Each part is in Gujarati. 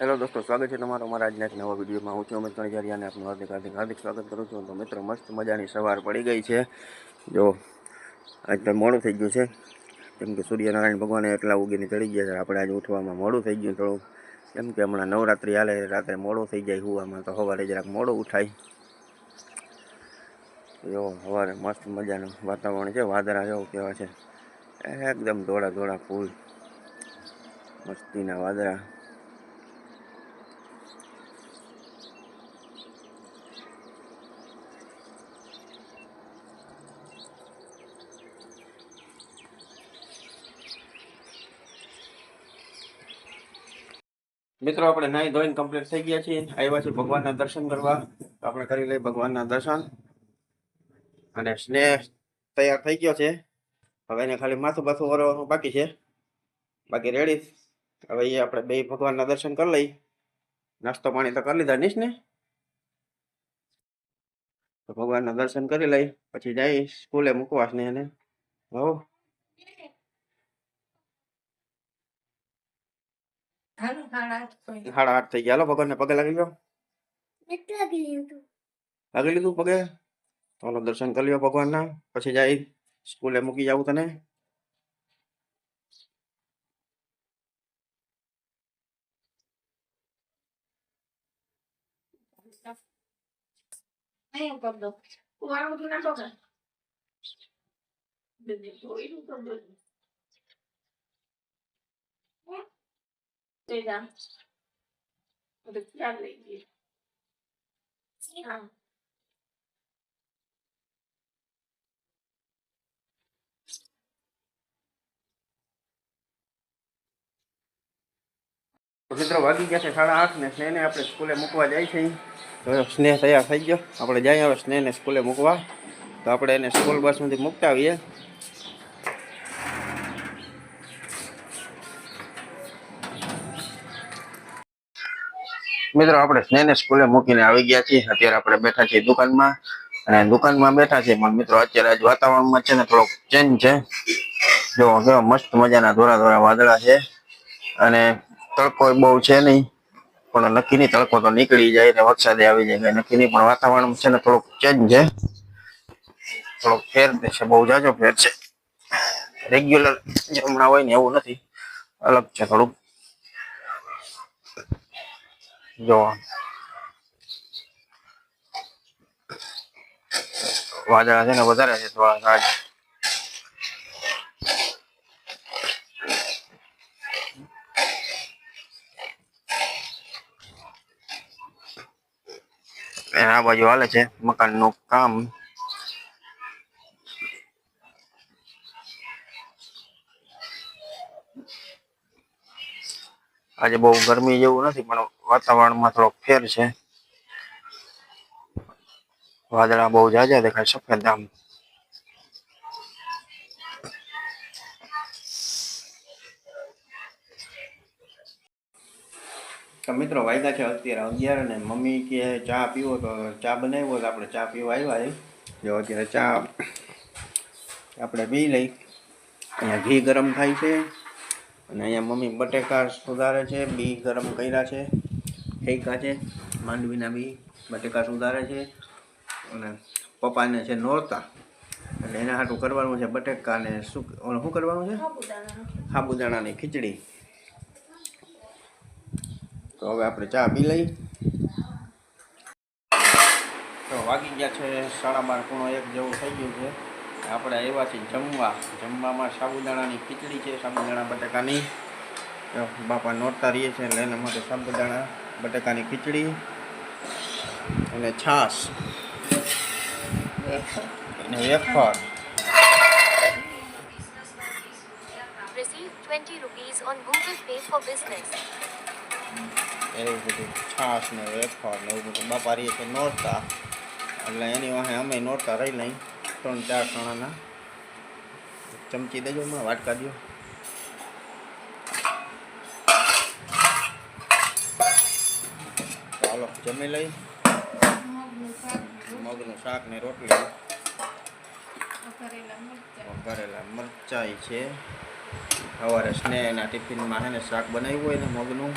હેલો દોસ્તો, સ્વાગત છે તમારો મારા આજના એક નવા વિડીયોમાં. હું છું અમિત કણજારિયાને આપનું હાર્દિક હાર્દિક હાર્દિક સ્વાગત કરું છું. તો મિત્રો, મસ્ત મજાની સવાર પડી ગઈ છે. જો, આજ તો મોડું થઈ ગયું છે. કેમ કે સૂર્યનારાયણ ભગવાને એટલા ઉગીને ચડી ગયા છે આપણે આજે ઉઠવામાં મોડું થઈ ગયું થોડું. કેમ કે હમણાં નવરાત્રિ હાલે, રાત્રે મોડું થઈ જાય હુવામાં, તો સવારે જરાક મોડું ઉઠાય. જો, સવારે મસ્ત મજાનું વાતાવરણ છે, વાદળા જેવું કહેવાય છે. એકદમ ધોળા ધોળા ફૂલ. મસ્તીના વાદળા. મિત્રો, આપણે નાહી ધોઈને કમ્પ્લીટ થઈ ગયા છીએ. આવ્યા છીએ ભગવાનના દર્શન કરવા. આપણે કરી લઈએ ભગવાનના દર્શન. અને સ્નેહ તૈયાર થઈ ગયો છે. હવે એને ખાલી માથું બાથું વરવાનું બાકી છે. બાકી રેડી હવે એ આપણે બે ભગવાનના દર્શન કરી લઈ નાસ્તો પાણી તો કરી લીધા નીશ ને તો ભગવાનના દર્શન કરી લઈ પછી જઈ સ્કૂલે મૂકવા સ્નેહને. હો. સાડા આઠ થઈ ગયા. હાલો ભગવાનને પગે લાગી ગયો? લાગી લીધું પગે? ચાલો દર્શન કરી લ્યો ભગવાનના. પછી જાય સ્કૂલે મૂકી જાવું તને. અહીંયા કરી દો. કુવારું બધું નાખો કે? બેબી, જોઈલું તો બધું. હે? તે જા. બધું ખ્યાલ લઈ ગઈ. હા. તો મિત્રો, વાગી ગયા છે સાડા આઠ ને સ્નેહને આપણે સ્કૂલે મૂકવા જાય છે તો સ્નેહ તૈયાર થઈ ગયો આપણે જઈએ હવે સ્નેહને સ્કૂલે મૂકવા તો આપણે એને સ્કૂલ બસ સુધી મૂકતા આવીએ મિત્રો, આપણે સ્નેહને સ્કૂલે મૂકીને આવી ગયા છીએ. અત્યારે આપણે બેઠા છીએ દુકાનમાં. અને દુકાનમાં બેઠા છીએ, પણ મિત્રો, અત્યારે આજ વાતાવરણમાં છે ને થોડોક ચેન્જ છે. જો કેવા મસ્ત મજાના ધોરા ધોરા વાદળા છે. અને તડકો બહુ છે નહીં, પણ નક્કી નહીં, તડકો તો નીકળી જાય ને વરસાદે આવી જાય. નક્કી નહીં, પણ વાતાવરણ છે ને થોડુંક ચેન્જ છે. થોડોક ફેર છે બહુ જાજો ફેર છે. રેગ્યુલર જે હમણાં હોય ને એવું નથી. અલગ છે થોડુંક. જો. વાદળા છે ને વધારે છે થોડા અને આ બાજુ હાલે છે મકાનનું કામ. આજે બહુ ગરમી જેવું નથી, પણ વાતાવરણમાં થોડોક ફેર છે. વાદળા બહુ જાજા દેખાય, સફેદ આમ. મિત્રો, વાયદા છે અત્યારે અગિયાર અને મમ્મી કે ચા પીવો તો ચા બનાવ્યો તો આપણે ચા પીવા આવ્યા જો અત્યારે ચા આપણે પી લઈ. અહીંયા ઘી ગરમ થાય છે. અને અહીંયા મમ્મી બટેકા સુધારે છે બી ગરમ કર્યા છે ફેંકા છે માંડવીના બી બટેકા સુધારે છે અને પપ્પાને છે નોરતા. એટલે એના હાટું કરવાનું છે બટેકા ને શું શું કરવાનું છે? સાબુદાણા. સાબુદાણાની ખીચડી. તો હવે આપણે ચા પી લઈ. તો વાગી ગયા છે સાડા બાર પૂણો એક જેવું થઈ ગયું છે. આપણે આવ્યા છીએ જમવા. જમવામાં સાબુદાણાની ખીચડી છે સાબુદાણા બટાકાની. બાપા નોરતા રહીએ છે એટલે એના માટે સાબુદાણા બટાકાની ખીચડી અને છાશ. અને wafer. Receive 20 rupees on Google Pay for business. એવું બધું છાશ ને વેફર ને એવું બધું. બાપા રહીએ છે નોરતા. એટલે એની વાહે અમે નોરતા રહી લઈ ત્રણ ચાર ચણાના ચમચી દેજો એમાં વાટકા દો ચાલો જમી લઈ. મગનું શાક, ને રોટલી. વઘારેલા મરચાં. મરચાઈ છે. સવારે સ્નેહના ટિફિનમાં છે ને શાક બનાવ્યું હોય ને મગનું.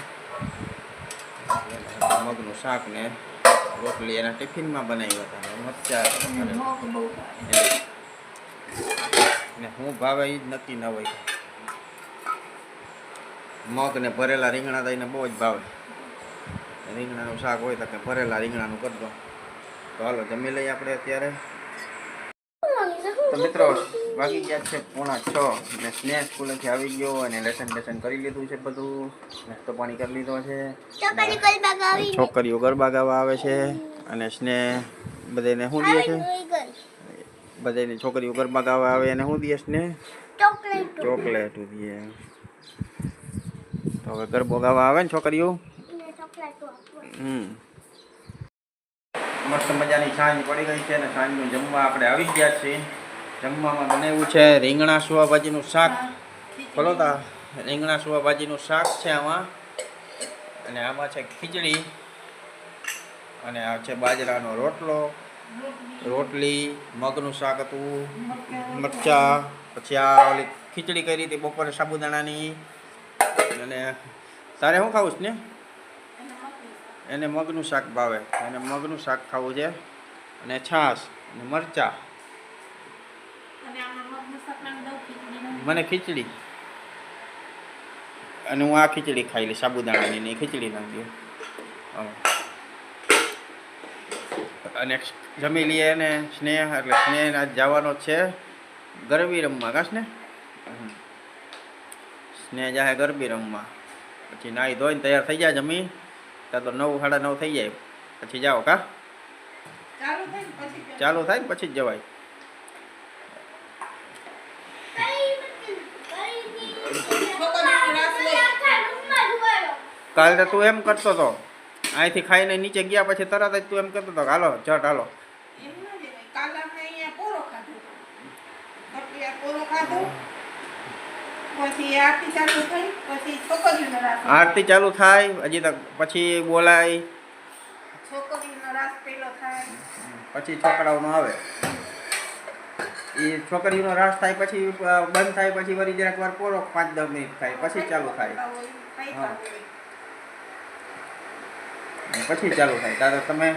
મગનું શાક ને રોટલી એના ટિફિનમાં બનાવ્યું હતા. મરચા. ને હું ભાવે એ જ નક્કી ન હોય. મગ ને ભરેલા રીંગણા તો એને બહુ જ ભાવે. રીંગણાનું શાક હોય તો કે ભરેલા રીંગણાનું કરી દો. તો હાલો જમી લઈએ આપણે અત્યારે. તો મિત્રો વાગી ગયા છે પોણા છ ને સ્નેહ સ્કૂલેથી આવી ગયો અને લેસન બેસન કરી લીધું છે બધું. નાસ્તો પાણી કરી લીધો છે. છોકરીઓ ગરબા ગાવા આવે છે. અને સ્નેહ બધાને શું દે છે? બધાને છોકરીઓ ગરબા ગાવા આવે અને શું દે ને? ચોકલેટ. દે. તો હવે ગરબો ગાવા આવે ને છોકરીઓ? હમ. મસ્ત મજાની સાંજ પડી ગઈ છે અને સાંજનું જમવા આપણે આવી ગયા છીએ. જમવામાં બનાવ્યું છે રીંગણા સુવા ભાજીનું શાક. બોલો તા. રીંગણા સુવા ભાજીનું શાક છે આમાં. અને આમાં છે ખીચડી. અને આ છે બાજરાનો રોટલો, રોટલી, મગનું શાક હતું, મરચા, પછી આ ઓલી ખીચડી કરી હતી બપોરે સાબુદાણાની. અને તારે શું ખાવું છે ને? એને મગનું શાક ભાવે. એને મગનું શાક ખાવું છે અને છાશ અને મરચા. મને ખીચડી. અને હું આ ખીચડી ખાઈ લઈ સાબુદાણાની ને ખીચડી નાખી. હા. અને જમી લઈએ ને સ્નેહ એટલે સ્નેહ આજ જવાનો છે. ગરબી રમવા કાશ ને સ્નેહ જાહે ગરબી રમવા. પછી નાહી ધોઈને તૈયાર થઈ જાય જમી. ત્યાં તો નવ સાડા નવ થઈ જાય. પછી જાઓ કા? ચાલુ થાય ને પછી પેલું. ચાલુ થાય ને પછી જ જવાય. કાલે તો તું એમ કરતો હતો અહીંથી ખાઈને નીચે ગયા પછી તરત જ તું એમ કહેતો હતો હાલો જટ હાલો. આરતી ચાલુ થાય હજી તક પછી બોલાય. પછી છોકરાઓનો આવે. એ છોકરીઓનો રાસ થાય પછી બંધ થાય પછી વળી જરાક વાર પોરો પાંચ દસ મિનિટ થાય પછી ચાલુ થાય. હા. પછી ચાલુ થાય. દાદા તમે?